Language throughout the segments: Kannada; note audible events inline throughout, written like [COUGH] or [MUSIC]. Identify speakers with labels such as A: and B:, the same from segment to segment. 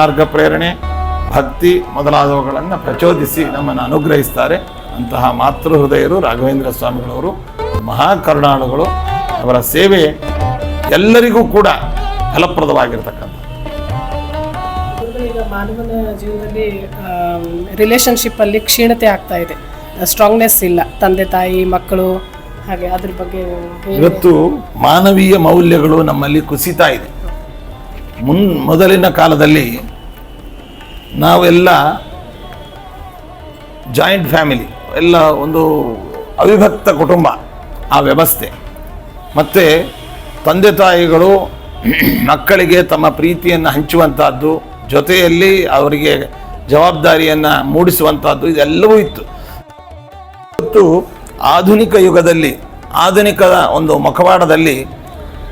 A: ಮಾರ್ಗ ಪ್ರೇರಣೆ ಭಕ್ತಿ ಮೊದಲಾದವುಗಳನ್ನು ಪ್ರಚೋದಿಸಿ ನಮ್ಮನ್ನು ಅನುಗ್ರಹಿಸ್ತಾರೆ. ಅಂತಹ ಮಾತೃ ಹೃದಯರು ರಾಘವೇಂದ್ರ ಸ್ವಾಮಿಗಳವರು ಮಹಾಕರುಣಾಳುಗಳು ಅವರ ಸೇವೆ ಎಲ್ಲರಿಗೂ ಕೂಡ ಫಲಪ್ರದವಾಗಿರ್ತಕ್ಕಂಥ
B: ಈಗ ಮಾನವನ ಜೀವನದಲ್ಲಿ ರಿಲೇಶನ್ಶಿಪ್ ಅಲ್ಲಿ ಕ್ಷೀಣತೆ ಆಗ್ತಾ ಇದೆ. ಸ್ಟ್ರಾಂಗ್ನೆಸ್ ಇಲ್ಲ. ತಂದೆ ತಾಯಿ ಮಕ್ಕಳು ಹಾಗೆ ಅದ್ರ ಬಗ್ಗೆ
A: ಇವತ್ತು ಮಾನವೀಯ ಮೌಲ್ಯಗಳು ನಮ್ಮಲ್ಲಿ ಕುಸಿತಾ ಇದೆ. ಮುನ್ ಮೊದಲಿನ ಕಾಲದಲ್ಲಿ ನಾವೆಲ್ಲ ಜಾಯಿಂಟ್ ಫ್ಯಾಮಿಲಿ, ಎಲ್ಲ ಒಂದು ಅವಿಭಕ್ತ ಕುಟುಂಬ, ಆ ವ್ಯವಸ್ಥೆ. ಮತ್ತು ತಂದೆ ತಾಯಿಗಳು [CLEARS THROAT] ಮಕ್ಕಳಿಗೆ ತಮ್ಮ ಪ್ರೀತಿಯನ್ನು ಹಂಚುವಂಥದ್ದು ಜೊತೆಯಲ್ಲಿ ಅವರಿಗೆ ಜವಾಬ್ದಾರಿಯನ್ನು ಮೂಡಿಸುವಂಥದ್ದು ಇದೆಲ್ಲವೂ ಇತ್ತು. ಇವತ್ತು ಆಧುನಿಕ ಯುಗದಲ್ಲಿ, ಆಧುನಿಕ ಒಂದು ಮುಖವಾಡದಲ್ಲಿ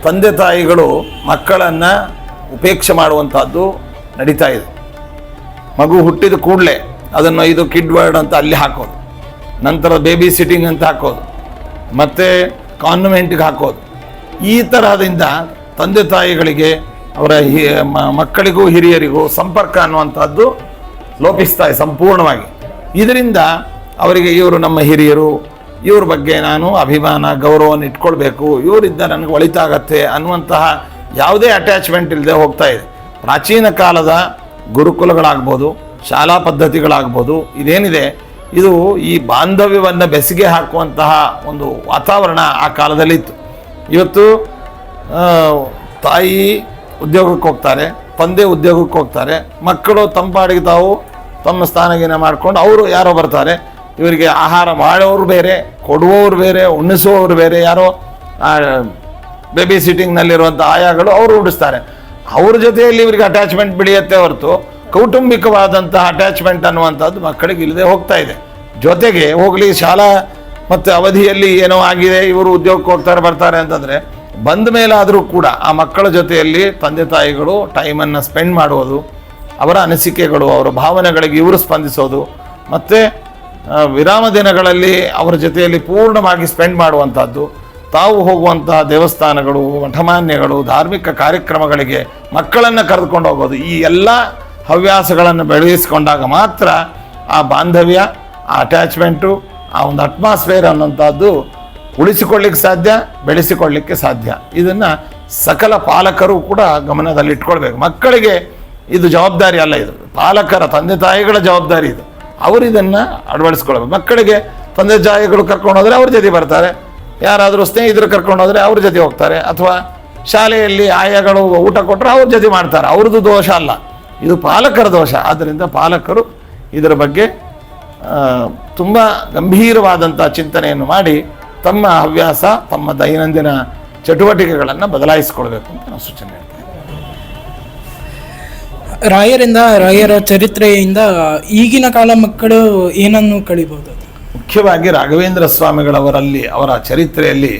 A: ತಂದೆ ತಾಯಿಗಳು ಮಕ್ಕಳನ್ನು ಉಪೇಕ್ಷೆ ಮಾಡುವಂಥದ್ದು ನಡೀತಾ ಇದೆ. ಮಗು ಹುಟ್ಟಿದ ಕೂಡಲೇ ಅದನ್ನು ಇದು ಕಿಡ್ ವರ್ಡ್ ಅಂತ ಅಲ್ಲಿ ಹಾಕೋದು. ನಂತರ ಬೇಬಿ ಸಿಟ್ಟಿಂಗ್ ಅಂತ ಹಾಕೋದು. ಮತ್ತು ಕಾನ್ವೆಂಟ್ಗೆ ಹಾಕೋದು. ಈ ತರಹದಿಂದ ತಂದೆ ತಾಯಿಗಳಿಗೆ ಅವರ ಹಿ ಮಕ್ಕಳಿಗೂ ಹಿರಿಯರಿಗೂ ಸಂಪರ್ಕ ಅನ್ನುವಂಥದ್ದು ಲೋಪಿಸ್ತಾ ಇದೆ ಸಂಪೂರ್ಣವಾಗಿ. ಇದರಿಂದ ಅವರಿಗೆ ಇವರು ನಮ್ಮ ಹಿರಿಯರು, ಇವ್ರ ಬಗ್ಗೆ ನಾನು ಅಭಿಮಾನ, ಗೌರವವನ್ನು ಇಟ್ಕೊಳ್ಬೇಕು. ಇವರಿದ್ದ ನನಗೆ ಒಳಿತಾಗತ್ತೆ ಅನ್ನುವಂತಹ ಯಾವುದೇ ಅಟ್ಯಾಚ್ಮೆಂಟ್ ಇಲ್ಲದೆ ಹೋಗ್ತಾ ಇದೆ. ಪ್ರಾಚೀನ ಕಾಲದ ಗುರುಕುಲಗಳಾಗ್ಬೋದು, ಶಾಲಾ ಪದ್ಧತಿಗಳಾಗ್ಬೋದು, ಇದೇನಿದೆ, ಇದು ಈ ಬಾಂಧವ್ಯವನ್ನು ಬೆಸಿಗೆ ಹಾಕುವಂತಹ ಒಂದು ವಾತಾವರಣ ಆ ಕಾಲದಲ್ಲಿತ್ತು. ಇವತ್ತು ತಾಯಿ ಉದ್ಯೋಗಕ್ಕೆ ಹೋಗ್ತಾರೆ, ತಂದೆ ಉದ್ಯೋಗಕ್ಕೆ ಹೋಗ್ತಾರೆ, ಮಕ್ಕಳು ತಂಪಾಡಿಗೆ ತಾವು ತಮ್ಮ ಸ್ಥಾನಗೀನ ಮಾಡ್ಕೊಂಡು ಅವರು ಯಾರೋ ಬರ್ತಾರೆ. ಇವರಿಗೆ ಆಹಾರ ಮಾಡೋರು ಬೇರೆ, ಕೊಡುವವರು ಬೇರೆ, ಉಣ್ಣಿಸುವವರು ಬೇರೆ, ಯಾರೋ ಬೇಬಿ ಸಿಟ್ಟಿಂಗ್ನಲ್ಲಿರುವಂಥ ಆಯಾಗಳು ಅವರು ಉಡಿಸ್ತಾರೆ ಅವ್ರ ಜೊತೆಯಲ್ಲಿ ಇವರಿಗೆ ಅಟ್ಯಾಚ್ಮೆಂಟ್ ಬೆಳೆಯುತ್ತೆ ಹೊರತು ಕೌಟುಂಬಿಕವಾದಂತಹ ಅಟ್ಯಾಚ್ಮೆಂಟ್ ಅನ್ನುವಂಥದ್ದು ಮಕ್ಕಳಿಗೆ ಇಲ್ಲದೆ ಹೋಗ್ತಾ ಇದೆ. ಜೊತೆಗೆ ಹೋಗಲಿ, ಶಾಲಾ ಮತ್ತು ಅವಧಿಯಲ್ಲಿ ಏನೋ ಆಗಿದೆ, ಇವರು ಉದ್ಯೋಗಕ್ಕೆ ಹೋಗ್ತಾರೆ, ಬರ್ತಾರೆ ಅಂತಂದರೆ ಬಂದ ಮೇಲಾದರೂ ಕೂಡ ಆ ಮಕ್ಕಳ ಜೊತೆಯಲ್ಲಿ ತಂದೆ ತಾಯಿಗಳು ಟೈಮನ್ನು ಸ್ಪೆಂಡ್ ಮಾಡುವುದು, ಅವರ ಅನಿಸಿಕೆಗಳು, ಅವರ ಭಾವನೆಗಳಿಗೆ ಇವರು ಸ್ಪಂದಿಸೋದು, ಮತ್ತು ವಿರಾಮ ದಿನಗಳಲ್ಲಿ ಅವರ ಜೊತೆಯಲ್ಲಿ ಪೂರ್ಣವಾಗಿ ಸ್ಪೆಂಡ್ ಮಾಡುವಂಥದ್ದು. ತಾವು ಹೋಗುವಂತಹ ದೇವಸ್ಥಾನಗಳು ಮಠಮಾನ್ಯಗಳು ಧಾರ್ಮಿಕ ಕಾರ್ಯಕ್ರಮಗಳಿಗೆ ಮಕ್ಕಳನ್ನು ಕರೆದುಕೊಂಡು ಹೋಗೋದು. ಈ ಎಲ್ಲ ಹವ್ಯಾಸಗಳನ್ನು ಬೆಳೆಸಿಕೊಂಡಾಗ ಮಾತ್ರ ಆ ಬಾಂಧವ್ಯ, ಆ ಅಟ್ಯಾಚ್ಮೆಂಟು ಆ ಒಂದು ಅಟ್ಮಾಸ್ಫಿಯರ್ ಅನ್ನೋಂಥದ್ದು ಉಳಿಸಿಕೊಳ್ಳಿಕ್ಕೆ ಸಾಧ್ಯ, ಬೆಳೆಸಿಕೊಳ್ಳಿಕ್ಕೆ ಸಾಧ್ಯ. ಇದನ್ನು ಸಕಲ ಪಾಲಕರು ಕೂಡ ಗಮನದಲ್ಲಿಟ್ಕೊಳ್ಬೇಕು. ಮಕ್ಕಳಿಗೆ ಇದು ಜವಾಬ್ದಾರಿ ಅಲ್ಲ ಇದು. ಪಾಲಕರ ತಂದೆ ತಾಯಿಗಳ ಜವಾಬ್ದಾರಿ ಇದು. ಅವರು ಇದನ್ನು ಅಳವಡಿಸ್ಕೊಳ್ಬೇಕು. ಮಕ್ಕಳಿಗೆ ತಂದೆ ತಾಯಿಗಳು ಕರ್ಕೊಂಡು ಹೋದರೆ ಅವ್ರ ಜೊತೆ ಬರ್ತಾರೆ. ಯಾರಾದರೂ ಸ್ನೇಹಿತರು ಕರ್ಕೊಂಡು ಹೋದರೆ ಅವ್ರ ಜೊತೆ ಹೋಗ್ತಾರೆ, ಅಥವಾ ಶಾಲೆಯಲ್ಲಿ ಆಯಾಗಳು ಊಟ ಕೊಟ್ಟರೆ ಅವ್ರ ಜೊತೆ ಮಾಡ್ತಾರೆ. ಅವ್ರದ್ದು ದೋಷ ಅಲ್ಲ. ಇದು ಪಾಲಕರ ದೋಷ. ಆದ್ದರಿಂದ ಪಾಲಕರು ಇದರ ಬಗ್ಗೆ ತುಂಬ ಗಂಭೀರವಾದಂಥ ಚಿಂತನೆಯನ್ನು ಮಾಡಿ ತಮ್ಮ ಹವ್ಯಾಸ, ತಮ್ಮ ದೈನಂದಿನ ಚಟುವಟಿಕೆಗಳನ್ನು ಬದಲಾಯಿಸಿಕೊಳ್ಬೇಕು ಅಂತ ನಾನು ಸೂಚನೆ
C: ರಾಯರಿಂದ, ರಾಯರ ಚರಿತ್ರೆಯಿಂದ ಈಗಿನ ಕಾಲ ಮಕ್ಕಳು ಏನನ್ನು ಕಳಿಬಹುದು
A: ಮುಖ್ಯವಾಗಿ ರಾಘವೇಂದ್ರ ಸ್ವಾಮಿಗಳವರಲ್ಲಿ ಅವರ ಚರಿತ್ರೆಯಲ್ಲಿ